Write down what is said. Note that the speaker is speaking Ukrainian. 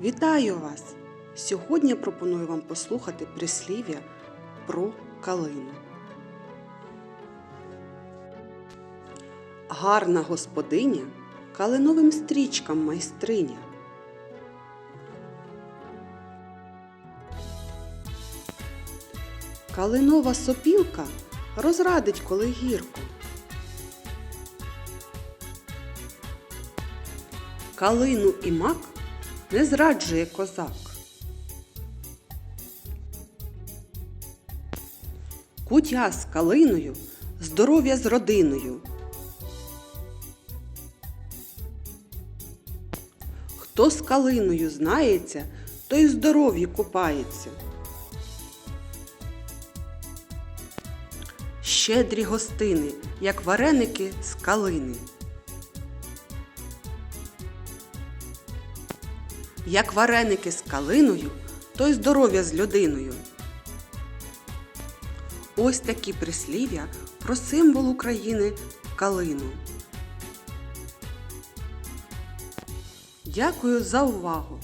Вітаю вас! Сьогодні я пропоную вам послухати прислів'я про калину. Гарна господиня калиновим стрічкам майстриня. Калинова сопілка розрадить коли гірко. Калину і мак не зраджує козак. Кутя з калиною, здоров'я з родиною. Хто з калиною знається, той в здоров'ї купається. Щедрі гостини, як вареники з калини. Як вареники з калиною, то й здоров'я з людиною. Ось такі прислів'я про символ України калину. Дякую за увагу!